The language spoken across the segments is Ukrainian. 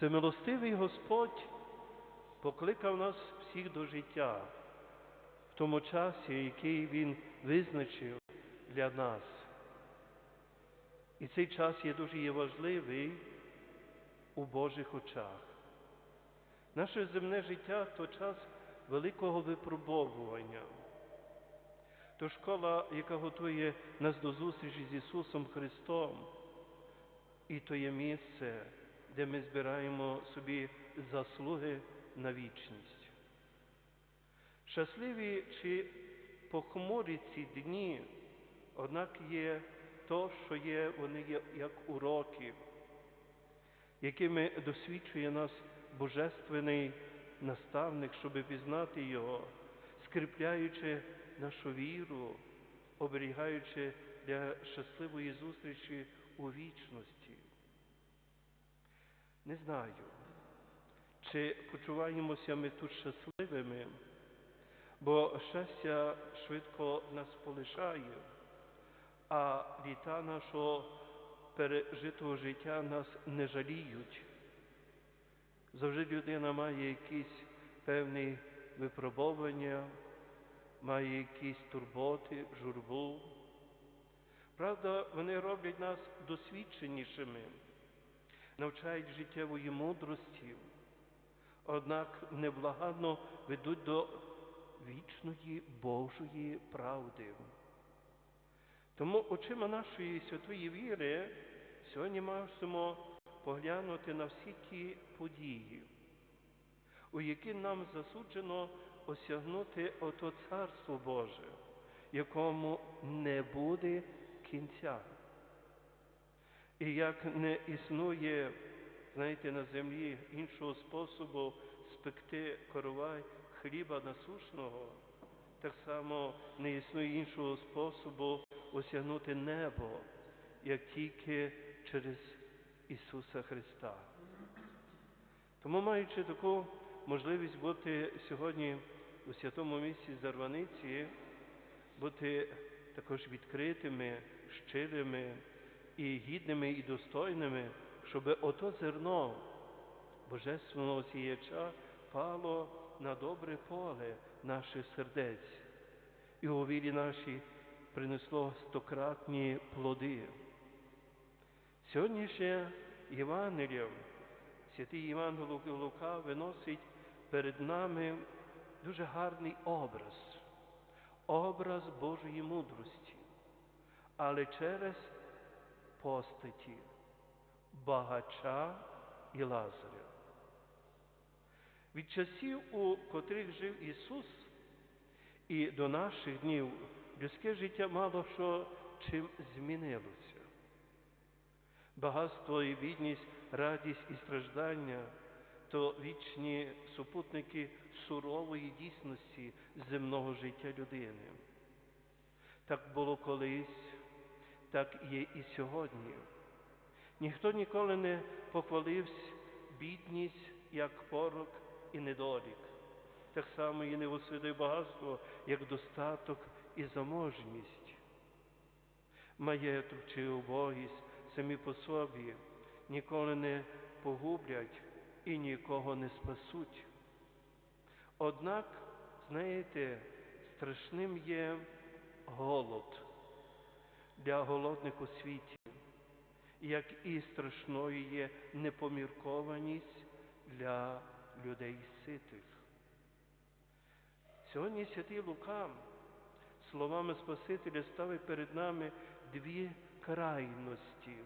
Всемилостивий Господь покликав нас всіх до життя в тому часі, який Він визначив для нас. І цей час є дуже є важливий у Божих очах. Наше земне життя то час великого випробовування. То школа, яка готує нас до зустрічі з Ісусом Христом, і то є місце, де ми збираємо собі заслуги на вічність. Щасливі чи похмурі ці дні, однак є то, що є, вони є як уроки, якими досвідчує нас Божественний наставник, щоб пізнати Його, скріпляючи нашу віру, оберігаючи для щасливої зустрічі у вічності. Не знаю, чи почуваємося ми тут щасливими, бо щастя швидко нас полишає, а літа нашого пережитого життя нас не жаліють. Завжди людина має якісь певні випробування, має якісь турботи, журбу. Правда, вони роблять нас досвідченішими, навчають життєвої мудрості, однак неблаганно ведуть до вічної Божої правди. Тому очима нашої святої віри сьогодні мусимо поглянути на всі ті події, у які нам засуджено осягнути ото Царство Боже, якому не буде кінця. І як не існує, знаєте, на землі іншого способу спекти коровай хліба насушного, так само не існує іншого способу осягнути небо, як тільки через Ісуса Христа. Тому, маючи таку можливість бути сьогодні у святому місці Зарваниці, бути також відкритими, щирими і гідними і достойними, щоб ото зерно Божественного сіяча пало на добре поле наших сердець. І у вірі нашій принесло стократні плоди. Сьогоднішнє Євангеліє, святий Іван Лука виносить перед нами дуже гарний образ, образ Божої мудрості, але через постаті багача і Лазаря. Від часів, у котрих жив Ісус, і до наших днів людське життя мало що чим змінилося. Багатство і бідність, радість і страждання то вічні супутники сурової дійсності земного життя людини. Так було колись, так є і сьогодні. Ніхто ніколи не похвалився бідність як порок і недолік. Так само і не освідує багатство, як достаток і заможність. Маєток чи убогість самі по собі ніколи не погублять і нікого не спасуть. Однак, знаєте, страшним є голод для голодних у світі, як і страшною є непоміркованість для людей ситих. Сьогодні святий Лука словами Спасителя ставить перед нами дві крайності,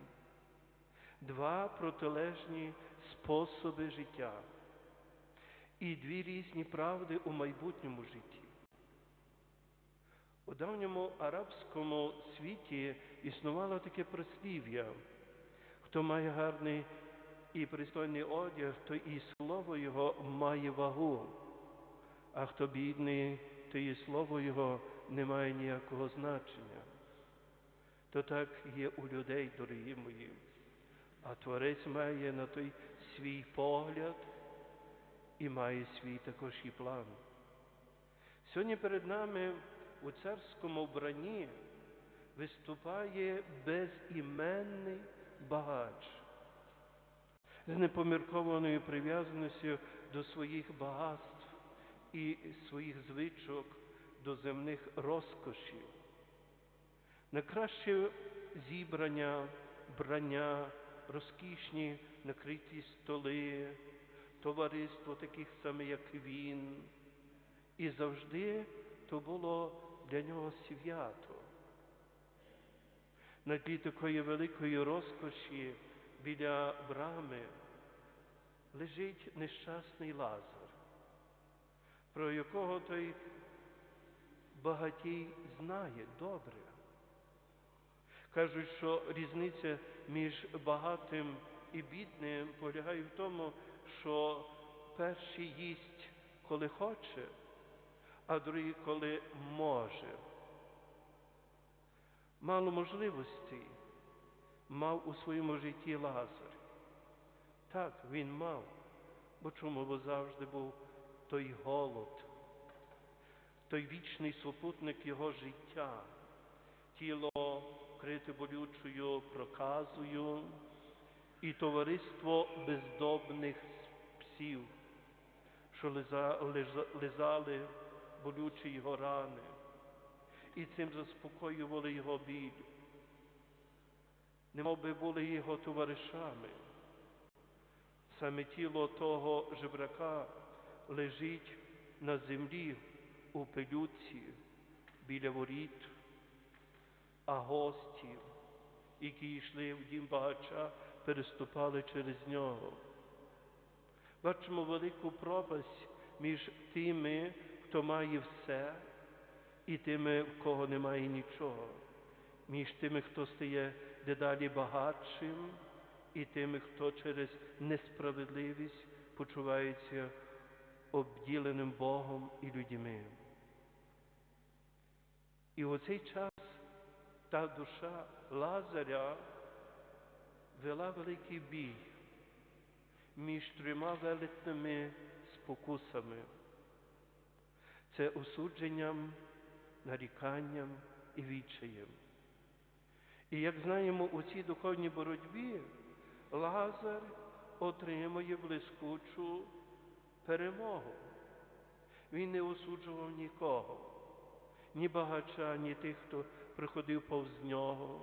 два протилежні способи життя і дві різні правди у майбутньому житті. У давньому арабському світі існувало таке прислів'я, хто має гарний і пристойний одяг, то і слово його має вагу, а хто бідний, то і слово його не має ніякого значення. То так є у людей, дорогі мої. А Творець має на той свій погляд і має свій також і план. Сьогодні перед нами у царському вбранні виступає безіменний багач. з непоміркованою прив'язаністю до своїх багатств і своїх звичок до земних розкошів. На краще зібрання, брання, розкішні накриті столи, товариство таких самих, як він. І завжди то було для нього свято. На тлі такої великої розкоші біля брами лежить нещасний Лазар, про якого той багатій знає добре. Кажуть, що різниця між багатим і бідним полягає в тому, що перший їсть, коли хоче, а другий, коли може. Мало можливостей мав у своєму житті Лазар. Так, він мав, бо чому бо завжди був той голод, той вічний супутник його життя, тіло вкрите болючою проказою і товариство бездобних псів, що лиза, лизали болючі його рани, і цим заспокоювали його біль, немов би були його товаришами. Саме тіло того жебрака лежить на землі у пилюці біля воріт, а гості, які йшли в дім багача, переступали через нього. Бачимо велику пропасть між тими, хто має все, і тими, в кого немає нічого, між тими, хто стає дедалі багатшим, і тими, хто через несправедливість почувається обділеним Богом і людьми. І у цей час та душа Лазаря вела великий бій між трьома велетними спокусами. Це осудженням, наріканням і відчаєм. І як знаємо, у цій духовній боротьбі Лазар отримує блискучу перемогу. Він не осуджував нікого, ні багача, ні тих, хто приходив повз нього.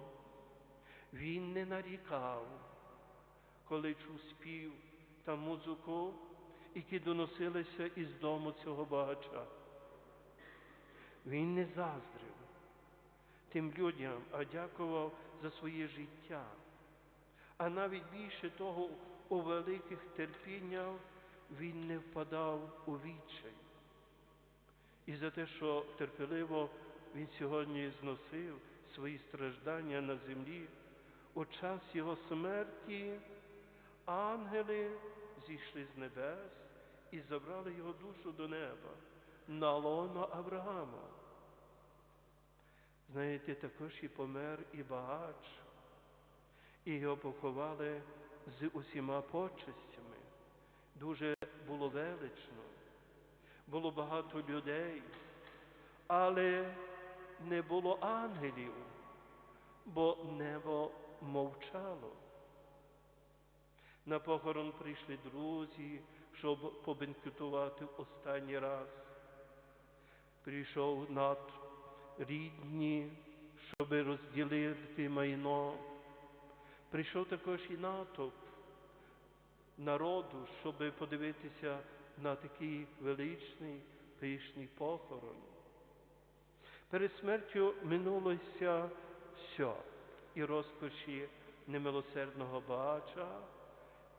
Він не нарікав, коли чув спів та музику, які доносилися із дому цього багача. Він не заздрив тим людям, а дякував за своє життя. А навіть більше того, у великих терпіннях він не впадав у відчай. І за те, що терпеливо він сьогодні зносив свої страждання на землі, у час його смерті ангели зійшли з небес і забрали його душу до неба на лоно Авраама. Знаєте, також і помер і багач, і його поховали з усіма почестями. Дуже було велично, було багато людей, але не було ангелів, бо небо мовчало. На похорон прийшли друзі, щоб побенкетувати останній раз. Прийшов над рідні, щоб розділити майно. Прийшов також і натовп народу, щоб подивитися на такий величний пишний похорон. Перед смертю минулося все, і розкоші немилосердного бача,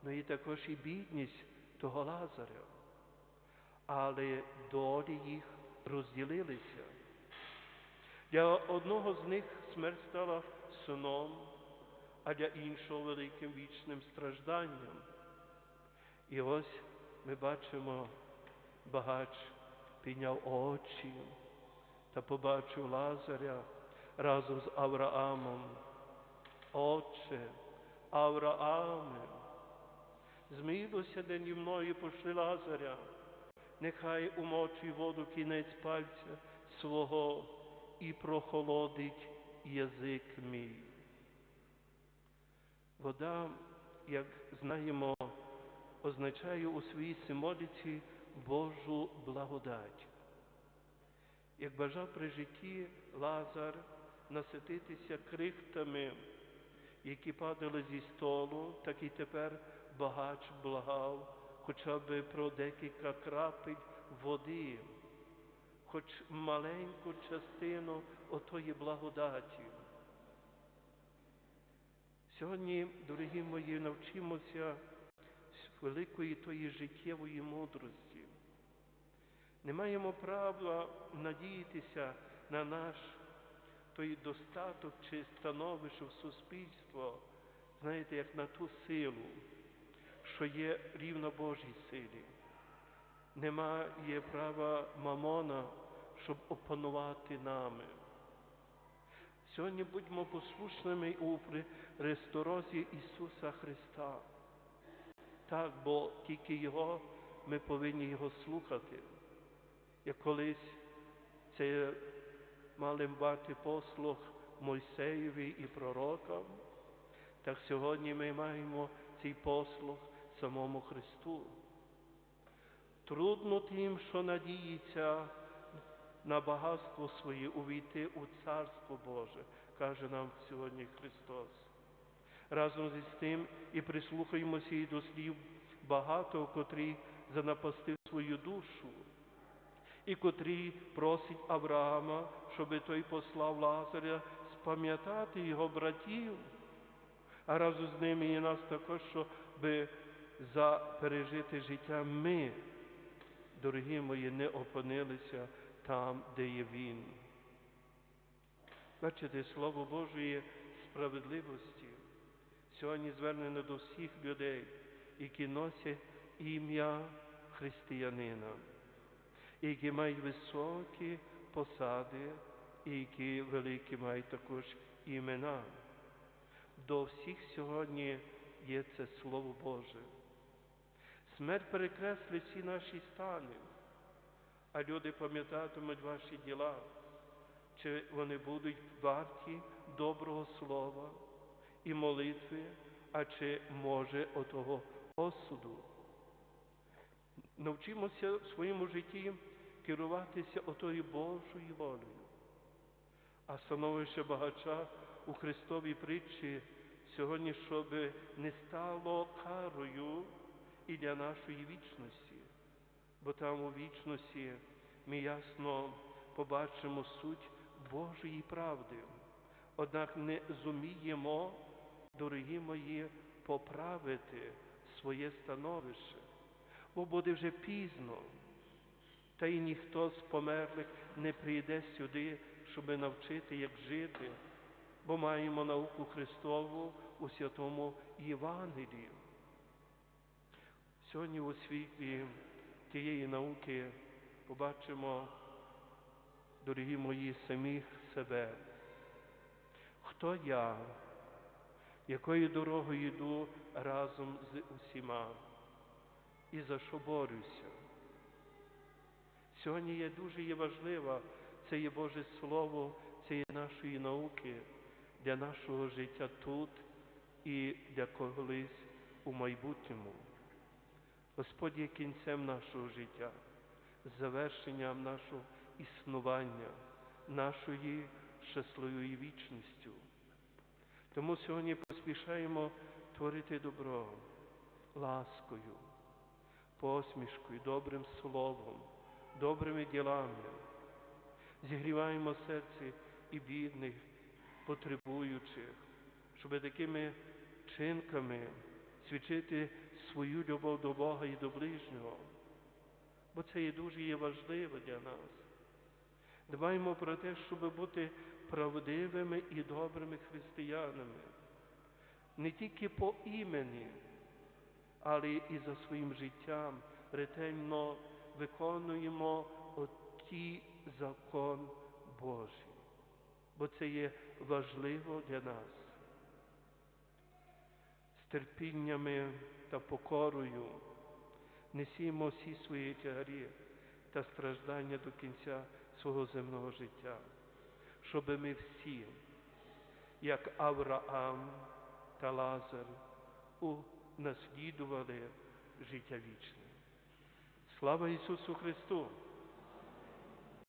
ну і також і бідність того Лазаря. Але долі їх розділилися. Для одного з них смерть стала сном, а для іншого великим вічним стражданням. І ось ми бачимо, багач підняв очі та побачив Лазаря разом з Авраамом. Отче, Аврааме, змилося день мною пошли Лазаря, нехай умочі воду кінець пальця свого і прохолодить язик мій. Вода як знаємо, означає у своїй символіці Божу благодать. Як бажав при житті Лазар насититися крихтами, які падали зі столу, так і тепер багач благав хоча б про декілька крапель води, хоч маленьку частину отої благодаті. Сьогодні, дорогі мої, навчимося великої тої життєвої мудрості. Не маємо права надіятися на наш той достаток чи становище в суспільство, знаєте, як на ту силу, що є рівно Божій силі. Немає права мамона, щоб опанувати нами. Сьогодні будьмо послушними у ресторозі Ісуса Христа. Так, бо тільки Його ми повинні Його слухати. Як колись це мали мати послуг Мойсеєві і пророкам, так сьогодні ми маємо цей послуг самому Христу. Трудно тим, що надіється на багатство своє увійти у Царство Боже, каже нам сьогодні Христос. Разом зі тим і прислухаємося і до слів багато, котрі занапастив свою душу, і котрі просить Авраама, щоби той послав Лазаря спам'ятати його братів, а разом з ними і нас також, щоб за пережити життя ми, дорогі мої, не опинилися там, де є Він. Бачите, Слово Божої справедливості сьогодні звернено до всіх людей, які носять ім'я християнина, які мають високі посади, і які великі мають також імена. До всіх сьогодні є це Слово Боже. Смерть перекреслить всі наші стани, а люди пам'ятатимуть ваші діла, чи вони будуть варті доброго слова і молитви, а чи може отого осуду. Навчимося в своєму житті керуватися отою Божою волею, а становище багача у Христовій притчі сьогодні, щоб не стало карою і для нашої вічності, бо там у вічності ми ясно побачимо суть Божої правди. Однак не зуміємо, дорогі мої, поправити своє становище, бо буде вже пізно, та й ніхто з померлих не прийде сюди, щоб навчити, як жити, бо маємо науку Христову у святому Євангелії. Сьогодні у світлі тієї науки побачимо, дорогі мої, самих себе. Хто я, якою дорогою йду разом з усіма і за що борюся? Сьогодні є дуже є важливо, це є Боже Слово, це є нашої науки для нашого життя тут і для колись у майбутньому. Господь є кінцем нашого життя, завершенням нашого існування, нашої щасливої вічністю. Тому сьогодні поспішаємо творити добро ласкою, посмішкою, добрим словом, добрими ділами. Зігріваємо серце і бідних, потребуючих, щоб такими чинками свідчити свою любов до Бога і до ближнього. Бо це є дуже є важливо для нас. Дбаємо про те, щоб бути правдивими і добрими християнами, не тільки по імені, але і за своїм життям ретельно виконуємо оті закон Божий, бо це є важливо для нас. Терпіннями та покорою несімо всі свої тягарі та страждання до кінця свого земного життя, щоб ми всі, як Авраам та Лазар, унаслідували життя вічне. Слава Ісусу Христу!